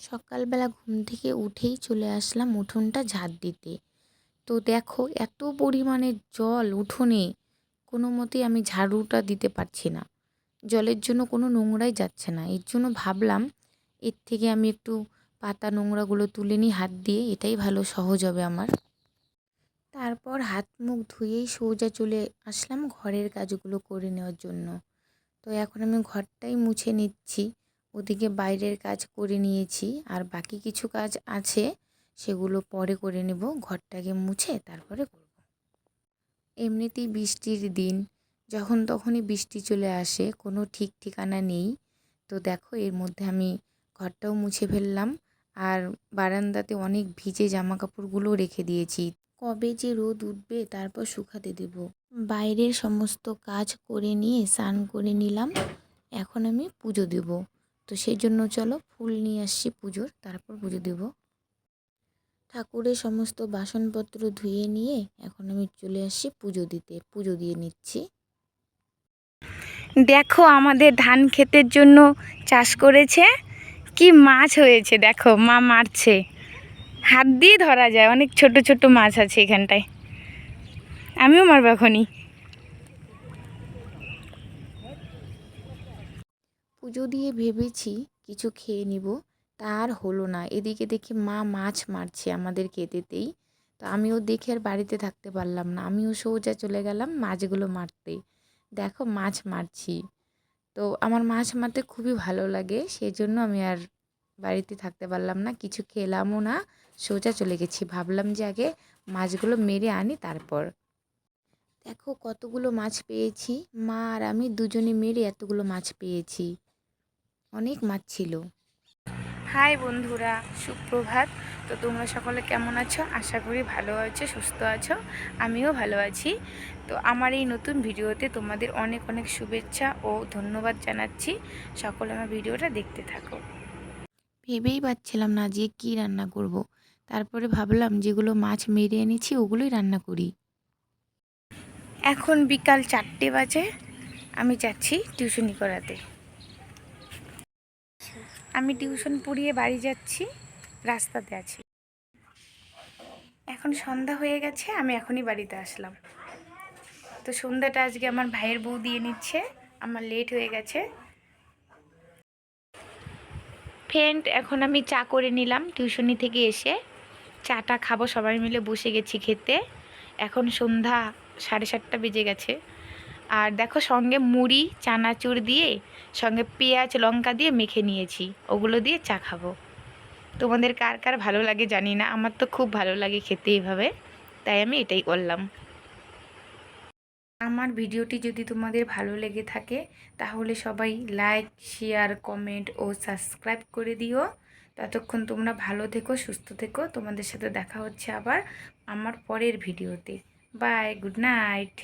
সকালবেলা ঘুম থেকে উঠেই চলে আসলাম উঠোনটা ঝাড় দিতে। তো দেখো, এত পরিমাণে জল, উঠোনে কোনো মতেই আমি ঝাড়ুটা দিতে পারছি না। জলের জন্য কোনো নোংরাই যাচ্ছে না। এর জন্য ভাবলাম, এর থেকে আমি একটু পাতা নোংরাগুলো তুলে নিই হাত দিয়ে, এটাই ভালো, সহজ হবে আমার। তারপর হাত মুখ ধুয়েই সোজা চলে আসলাম ঘরের কাজগুলো করে নেওয়ার জন্য। তো এখন আমি ঘরটাই মুছে নিচ্ছি। ওদিকে বাইরের কাজ করে নিয়েছি, আর বাকি কিছু কাজ আছে, সেগুলো পরে করে নেব, ঘরটাকে মুছে তারপরে করব। এমনিতেই বৃষ্টির দিন, যখন তখনই বৃষ্টি চলে আসে, কোনো ঠিক ঠিকানা নেই। তো দেখো, এর মধ্যে আমি ঘরটাও মুছে ফেললাম, আর বারান্দাতে অনেক ভিজে জামা কাপড়গুলো রেখে দিয়েছি। কবে যে রোদ উঠবে, তারপর শুকাতে দেব। বাইরের সমস্ত কাজ করে নিয়ে স্নান করে নিলাম, এখন আমি পুজো দেব। তো সেই জন্য চলো ফুল নিয়ে আসছি পুজোর, তারপর পুজো দেব। ঠাকুরের সমস্ত বাসনপত্র ধুয়ে নিয়ে এখন আমি চলে আসছি পুজো দিতে, পুজো দিয়ে নিচ্ছি। দেখো আমাদের ধান ক্ষেতের জন্য চাষ করেছে, কি মাছ হয়েছে দেখো, মা মারছে। হাত দিয়ে ধরা যায়, অনেক ছোট ছোট মাছ আছে এখানটায়। আমিও মারবো এখনই। পুজো দিয়ে ভেবেছি কিছু খেয়ে নিব। তার হলো না। এদিকে দেখি মা মাছ মারছে আমাদের কেতেতেই তো আমিও দেখে আর বাড়িতে থাকতে পারলাম না। আমিও সোজা চলে গেলাম মাছগুলো মারতে। দেখো মাছ মারছি। তো আমার মাছ মারতে খুবই ভালো লাগে। সেই জন্য আমি আর বাড়িতে থাকতে পারলাম না। কিছু খেলামও না। সোজা চলে গেছি। ভাবলাম যে আগে মাছগুলো মেরে আনি তারপর। দেখো কতগুলো মাছ পেয়েছি। মা আর আমি দুজনে মেরে এতগুলো মাছ পেয়েছি। অনেক মাছ ছিল। হাই বন্ধুরা সুপ্রভাত। তো তোমরা সকলে কেমন আছো? আশা করি ভালো আছো সুস্থ আছো। আমিও ভালো আছি। তো আমার এই নতুন ভিডিওতে তোমাদের অনেক অনেক শুভেচ্ছা ও ধন্যবাদ জানাচ্ছি। সকলে আমার ভিডিওটা দেখতে থাকো। ভেবেই পাচ্ছিলাম না যে কি রান্না করব। তারপরে ভাবলাম যেগুলো মাছ মেরে এনেছি ওগুলোই রান্না করি। এখন বিকাল চারটে বাজে। আমি যাচ্ছি টিউশনি করাতে। আমি টিউশন পড়িয়ে বাড়ি যাচ্ছি, রাস্তাতে আছি। এখন সন্ধ্যা হয়ে গেছে, আমি এখনই বাড়িতে আসলাম। তো সন্ধ্যাটা আজকে আমার ভাইয়ের বউ দিয়ে নিচ্ছে, আমার লেট হয়ে গেছে। ফ্রেন্ড এখন আমি চা করে নিলাম টিউশনি থেকে এসে। চাটা খাব, সবাই মিলে বসে গেছি খেতে। এখন সন্ধ্যা সাড়ে সাতটা বেজে গেছে। আর দেখো সঙ্গে মুড়ি, চানাচুর দিয়ে, সঙ্গে পেঁয়াজ, লঙ্কা দিয়ে মেখে নিয়েছি। ওগুলো দিয়ে চা খাব। তোমাদের কার কার ভালো লাগে জানি না, আমার তো খুব ভালো লাগে খেতে এইভাবে তাই আমি এটাই করলাম। আমার ভিডিওটি যদি তোমাদের ভালো লেগে থাকে, তাহলে সবাই লাইক, শেয়ার, কমেন্ট ও সাবস্ক্রাইব করে দিও। ততক্ষণ তোমরা ভালো থেকো, সুস্থ থেকো। তোমাদের সাথে দেখা হচ্ছে আবার আমার পরের ভিডিওতে। Bye, good night.